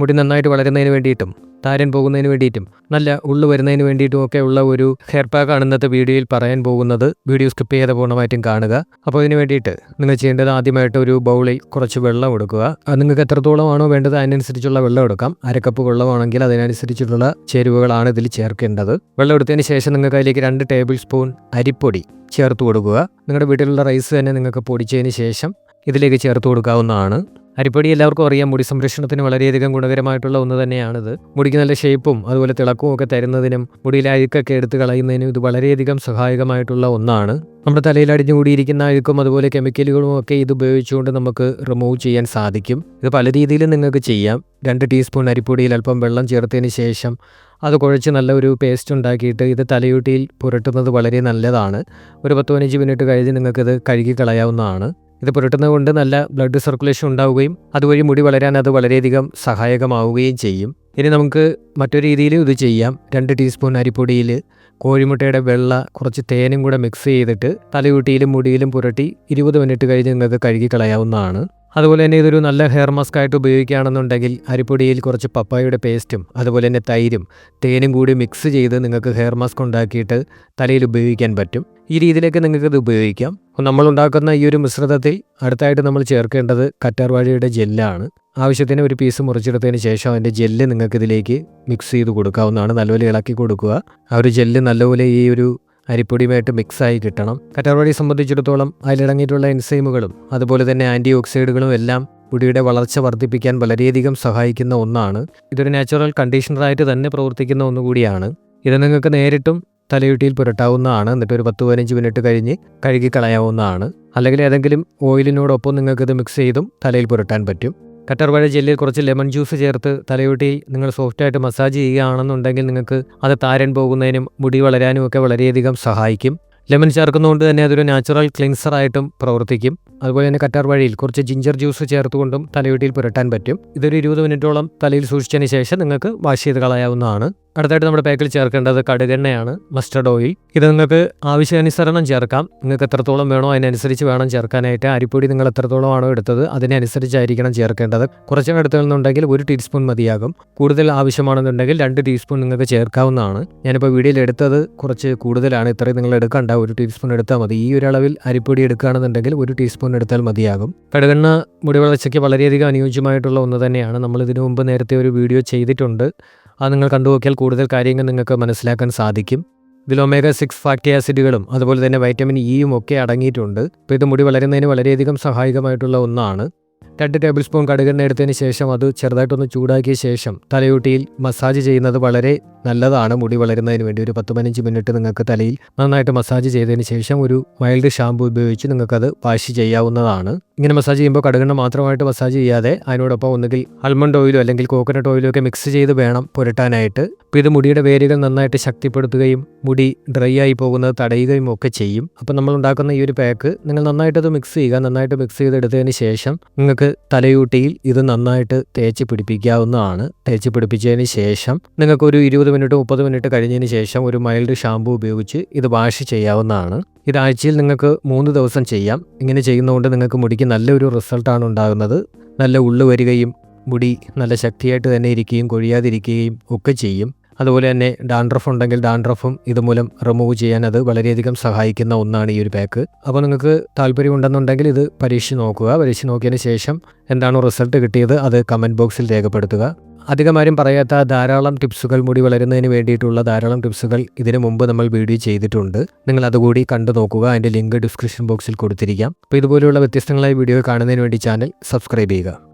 മുടി നന്നായിട്ട് വളരുന്നതിന് വേണ്ടിയിട്ടും താരൻ പോകുന്നതിന് വേണ്ടിയിട്ടും നല്ല ഉള്ളു വരുന്നതിന് വേണ്ടിയിട്ടും ഒക്കെ ഉള്ള ഒരു ഹെയർ പാക്കാണ് ഇന്നത്തെ വീഡിയോയിൽ പറയാൻ പോകുന്നത്. വീഡിയോ സ്കിപ്പ് ചെയ്യാതെ പൂർണമായിട്ടും കാണുക. അപ്പോൾ ഇതിന് വേണ്ടിയിട്ട് നിങ്ങൾ ചെയ്യേണ്ടത് ആദ്യമായിട്ട് ഒരു ബൗളിൽ കുറച്ച് വെള്ളം എടുക്കുക. നിങ്ങൾക്ക് എത്രത്തോളമാണോ വേണ്ടത് അതിനനുസരിച്ചുള്ള വെള്ളം എടുക്കാം. അരക്കപ്പ് വെള്ളമാണെങ്കിൽ അതിനനുസരിച്ചിട്ടുള്ള ചേരുവകളാണ് ഇതിൽ ചേർക്കേണ്ടത്. വെള്ളം എടുത്തതിന് ശേഷം നിങ്ങൾക്ക് അതിലേക്ക് രണ്ട് ടേബിൾ സ്പൂൺ അരിപ്പൊടി ചേർത്ത് കൊടുക്കുക. നിങ്ങളുടെ വീട്ടിലുള്ള റൈസ് തന്നെ നിങ്ങൾക്ക് പൊടിച്ചതിന് ശേഷം ഇതിലേക്ക് ചേർത്ത് കൊടുക്കാവുന്നതാണ്. അരിപ്പൊടി എല്ലാവർക്കും അറിയാം. മുടി സംരക്ഷണത്തിന് വളരെയധികം ഗുണകരമായിട്ടുള്ള ഒന്ന് തന്നെയാണിത്. മുടിക്ക് നല്ല ഷേപ്പും അതുപോലെ തിളക്കവും ഒക്കെ തരുന്നതിനും മുടിയിൽ അഴുക്കൊക്കെ എടുത്ത് കളയുന്നതിനും ഇത് വളരെയധികം സഹായകമായിട്ടുള്ള ഒന്നാണ്. നമ്മുടെ തലയിൽ അടിഞ്ഞു കൂടിയിരിക്കുന്ന അഴുക്കും അതുപോലെ കെമിക്കലുകളും ഒക്കെ ഇത് ഉപയോഗിച്ചുകൊണ്ട് നമുക്ക് റിമൂവ് ചെയ്യാൻ സാധിക്കും. ഇത് പല രീതിയിലും നിങ്ങൾക്ക് ചെയ്യാം. രണ്ട് ടീസ്പൂൺ അരിപ്പൊടിയിൽ അല്പം വെള്ളം ചേർത്തതിന് ശേഷം അത് കുഴച്ച് നല്ല ഒരു പേസ്റ്റ് ഉണ്ടാക്കിയിട്ട് ഇത് തലയൂട്ടിയിൽ പുരട്ടുന്നത് വളരെ നല്ലതാണ്. ഒരു പത്ത് പതിനഞ്ച് മിനിറ്റ് കഴിഞ്ഞ് നിങ്ങൾക്കിത് കഴുകി കളയാവുന്നതാണ്. ഇത് പുരട്ടുന്നതുകൊണ്ട് നല്ല ബ്ലഡ് സർക്കുലേഷൻ ഉണ്ടാവുകയും അതുവഴി മുടി വളരാൻ അത് വളരെയധികം സഹായകമാവുകയും ചെയ്യും. ഇനി നമുക്ക് മറ്റൊരു രീതിയിലും ഇത് ചെയ്യാം. രണ്ട് ടീസ്പൂൺ അരിപ്പൊടിയിൽ കോഴിമുട്ടയുടെ വെള്ള കുറച്ച് തേനും കൂടെ മിക്സ് ചെയ്തിട്ട് തലയൂട്ടിയിലും മുടിയിലും പുരട്ടി ഇരുപത് മിനിറ്റ് കഴിഞ്ഞ് നിങ്ങൾക്ക് കഴുകി കളയാവുന്നതാണ് അതുപോലെ തന്നെ ഇതൊരു നല്ല ഹെയർ മാസ്ക് ആയിട്ട് ഉപയോഗിക്കുകയാണെന്നുണ്ടെങ്കിൽ അരിപ്പൊടിയിൽ കുറച്ച് പപ്പായയുടെ പേസ്റ്റും അതുപോലെ തന്നെ തൈരും തേനും കൂടി മിക്സ് ചെയ്ത് നിങ്ങൾക്ക് ഹെയർ മാസ്ക് ഉണ്ടാക്കിയിട്ട് തലയിൽ ഉപയോഗിക്കാൻ പറ്റും. ഈ രീതിയിലേക്ക് നിങ്ങൾക്ക് ഇത് ഉപയോഗിക്കാം. നമ്മൾ ഉണ്ടാക്കുന്ന ഈ ഒരു മിശ്രിതത്തിൽ അടുത്തായിട്ട് നമ്മൾ ചേർക്കേണ്ടത് കറ്റാർവാഴയുടെ ജെല്ലാണ് ആവശ്യത്തിന് ഒരു പീസ് മുറിച്ചെടുത്തതിന് ശേഷം അതിന്റെ ജെല്ല് നിങ്ങൾക്ക് ഇതിലേക്ക് മിക്സ് ചെയ്ത് കൊടുക്കാവുന്നതാണ്. നല്ലപോലെ ഇളക്കി കൊടുക്കുക. ആ ഒരു ജെല്ല് നല്ലപോലെ ഈ ഒരു അരിപ്പൊടിയുമായിട്ട് മിക്സായി കിട്ടണം. കറ്റാർവാടി സംബന്ധിച്ചിടത്തോളം അതിലടങ്ങിയിട്ടുള്ള എൻസൈമുകളും അതുപോലെ തന്നെ ആന്റി ഓക്സൈഡുകളും എല്ലാം മുടിയുടെ വളർച്ച വർദ്ധിപ്പിക്കാൻ വളരെയധികം സഹായിക്കുന്ന ഒന്നാണ്. ഇതൊരു നാച്ചുറൽ കണ്ടീഷണറായിട്ട് തന്നെ പ്രവർത്തിക്കുന്ന ഒന്നുകൂടിയാണ്. ഇത് നിങ്ങൾക്ക് നേരിട്ടും തലയുട്ടിയിൽ പുരട്ടാവുന്നതാണ്. എന്നിട്ട് ഒരു പത്ത് പതിനഞ്ച് മിനിറ്റ് കഴിഞ്ഞ് കഴുകി കളയാവുന്നതാണ്. അല്ലെങ്കിൽ ഏതെങ്കിലും ഓയിലിനോടൊപ്പം നിങ്ങൾക്കിത് മിക്സ് ചെയ്തും തലയിൽ പുരട്ടാൻ പറ്റും. കറ്റർവാഴ ജെല്ലിൽ കുറച്ച് ലെമൺ ജ്യൂസ് ചേർത്ത് തലയോട്ടി നിങ്ങൾ സോഫ്റ്റായിട്ട് മസാജ് ചെയ്യുകയാണെന്നുണ്ടെങ്കിൽ നിങ്ങൾക്ക് അത് താരൻ പോകുന്നതിനും മുടി വളരാനും ഒക്കെ വളരെയധികം സഹായിക്കും. ലെമൺ ചേർക്കുന്നതുകൊണ്ട് തന്നെ അതൊരു നാച്ചുറൽ ക്ലിൻസറായിട്ടും പ്രവർത്തിക്കും. അതുപോലെ തന്നെ കറ്റാർ വഴിയിൽ കുറച്ച് ജിഞ്ചർ ജ്യൂസ് ചേർത്തുകൊണ്ടും തലയോട്ടിയിൽ പുരട്ടാൻ പറ്റും. ഇതൊരു ഇരുപത് മിനിറ്റോളം തലയിൽ സൂക്ഷിച്ചതിന് ശേഷം നിങ്ങൾക്ക് വാഷ് ചെയ്ത് കളയാവുന്നതാണ്. അടുത്തായിട്ട് നമ്മുടെ പാക്കിൽ ചേർക്കേണ്ടത് കടുകെണ്ണയാണ് മസ്റ്റർഡ് ഓയിൽ ഇത് നിങ്ങൾക്ക് ആവശ്യാനുസരണം ചേർക്കാം. നിങ്ങൾക്ക് എത്രത്തോളം വേണോ അതിനനുസരിച്ച് വേണം ചേർക്കാനായിട്ട്. അരിപ്പൊടി നിങ്ങൾ എത്രത്തോളം ആണോ എടുത്തത് അതിനനുസരിച്ചായിരിക്കണം ചേർക്കേണ്ടത്. കുറച്ചൊക്കെ എടുത്തുണ്ടെങ്കിൽ ഒരു ടീസ്പൂൺ മതിയാകും. കൂടുതൽ ആവശ്യമാണെന്നുണ്ടെങ്കിൽ രണ്ട് ടീസ്പൂൺ നിങ്ങൾക്ക് ചേർക്കാവുന്നതാണ്. ഞാനിപ്പോൾ വീഡിയോയിൽ എടുത്തത് കുറച്ച് കൂടുതലാണ്. ഇത്രയും നിങ്ങൾ എടുക്കണ്ട. ഒരു ടീസ്പൂൺ എടുത്താൽ മതി. ഈ ഒരു അളവിൽ അരിപ്പൊടി എടുക്കുകയാണെന്നുണ്ടെങ്കിൽ ഒരു ടീസ്പൂൺ എടുത്താൽ മതിയാകും. കടുകെണ്ണ മുടി വളർച്ചയ്ക്ക് വളരെയധികം അനുയോജ്യമായിട്ടുള്ള ഒന്ന് തന്നെയാണ്. നമ്മൾ ഇതിനു മുമ്പ് നേരത്തെ ഒരു വീഡിയോ ചെയ്തിട്ടുണ്ട്. അത് നിങ്ങൾ കണ്ടു നോക്കിയാൽ കൂടുതൽ കാര്യങ്ങൾ നിങ്ങൾക്ക് മനസ്സിലാക്കാൻ സാധിക്കും. ഇതിൽ ഒമേഗ സിക്സ് ഫാക്ടി ആസിഡുകളും അതുപോലെ തന്നെ വൈറ്റമിൻ ഇയും ഒക്കെ അടങ്ങിയിട്ടുണ്ട്. അപ്പോൾ ഇത് മുടി വളരുന്നതിന് വളരെയധികം സഹായകമായിട്ടുള്ള ഒന്നാണ്. രണ്ട് ടേബിൾ സ്പൂൺ കടുകെണ്ണ എടുത്തതിന് ശേഷം അത് ചെറുതായിട്ടൊന്ന് ചൂടാക്കിയ ശേഷം തലയൂട്ടിയിൽ മസാജ് ചെയ്യുന്നത് വളരെ നല്ലതാണ്. മുടി വളരുന്നതിന് വേണ്ടി ഒരു പത്ത് പതിനഞ്ച് മിനിറ്റ് നിങ്ങൾക്ക് തലയിൽ നന്നായിട്ട് മസാജ് ചെയ്തതിന് ശേഷം ഒരു മൈൽഡ് ഷാമ്പു ഉപയോഗിച്ച് നിങ്ങൾക്കത് വാഷ് ചെയ്യാവുന്നതാണ്. ഇങ്ങനെ മസാജ് ചെയ്യുമ്പോൾ കടുകെണ്ണ മാത്രമായിട്ട് മസാജ് ചെയ്യാതെ അതിനോടൊപ്പം ഒന്നുകിൽ ആൽമണ്ട് ഓയിലോ അല്ലെങ്കിൽ കോക്കനട്ട് ഓയിലോ ഒക്കെ മിക്സ് ചെയ്ത് വേണം പുരട്ടാനായിട്ട്. അപ്പോൾ ഇത് മുടിയുടെ വേരുകൾ നന്നായിട്ട് ശക്തിപ്പെടുത്തുകയും മുടി ഡ്രൈ ആയി പോകുന്നത് തടയുകയും ഒക്കെ ചെയ്യും. അപ്പോൾ നമ്മൾ ഉണ്ടാക്കുന്ന ഈ ഒരു പാക്ക് നിങ്ങൾ നന്നായിട്ടത് മിക്സ് ചെയ്യുക. നന്നായിട്ട് മിക്സ് ചെയ്തെടുത്തതിന് ശേഷം നിങ്ങൾക്ക് തലയൂട്ടിയിൽ ഇത് നന്നായിട്ട് തേച്ച് പിടിപ്പിക്കാവുന്നതാണ്. തേച്ച് പിടിപ്പിച്ചതിന് ശേഷം നിങ്ങൾക്ക് ഒരു ഇരുപത് മിനിറ്റ് മുപ്പത് മിനിറ്റ് കഴിഞ്ഞതിന് ശേഷം ഒരു മൈൽഡ് ഷാമ്പു ഉപയോഗിച്ച് ഇത് വാഷ് ചെയ്യാവുന്നതാണ്. ഇത് ആഴ്ചയിൽ നിങ്ങൾക്ക് മൂന്ന് ദിവസം ചെയ്യാം. ഇങ്ങനെ ചെയ്യുന്നതുകൊണ്ട് നിങ്ങൾക്ക് മുടിക്ക് നല്ലൊരു റിസൾട്ടാണ് ഉണ്ടാകുന്നത്. നല്ല ഉള്ളു വരികയും മുടി നല്ല ശക്തിയായിട്ട് തന്നെ ഇരിക്കുകയും കൊഴിയാതിരിക്കുകയും ഒക്കെ ചെയ്യും. അതുപോലെ തന്നെ ഡാൻഡ്രഫ് ഉണ്ടെങ്കിൽ ഡാൻഡ്രഫും ഇതുമൂലം റിമൂവ് ചെയ്യാൻ അത് വളരെയധികം സഹായിക്കുന്ന ഒന്നാണ് ഈ ഒരു പാക്ക് അപ്പോൾ നിങ്ങൾക്ക് താല്പര്യമുണ്ടെന്നുണ്ടെങ്കിൽ ഇത് പരീക്ഷിച്ച് നോക്കുക. പരീക്ഷിച്ച് നോക്കിയതിന് ശേഷം എന്താണോ റിസൾട്ട് കിട്ടിയത് അത് കമന്റ് ബോക്സിൽ രേഖപ്പെടുത്തുക. അധികമാരും പറയാത്ത ധാരാളം ടിപ്സുകൾ മുടി വളരുന്നതിന് വേണ്ടിയിട്ടുള്ള ധാരാളം ടിപ്സുകൾ ഇതിനു മുമ്പ് നമ്മൾ വീഡിയോ ചെയ്തിട്ടുണ്ട്. നിങ്ങൾ അതുകൂടി കണ്ടു നോക്കുക. അതിന്റെ ലിങ്ക് ഡിസ്ക്രിപ്ഷൻ ബോക്സിൽ കൊടുത്തിരിക്കാം. അപ്പോൾ ഇതുപോലെയുള്ള വ്യത്യസ്തങ്ങളായ വീഡിയോ കാണുന്നതിന് വേണ്ടി ചാനൽ സബ്സ്ക്രൈബ് ചെയ്യുക.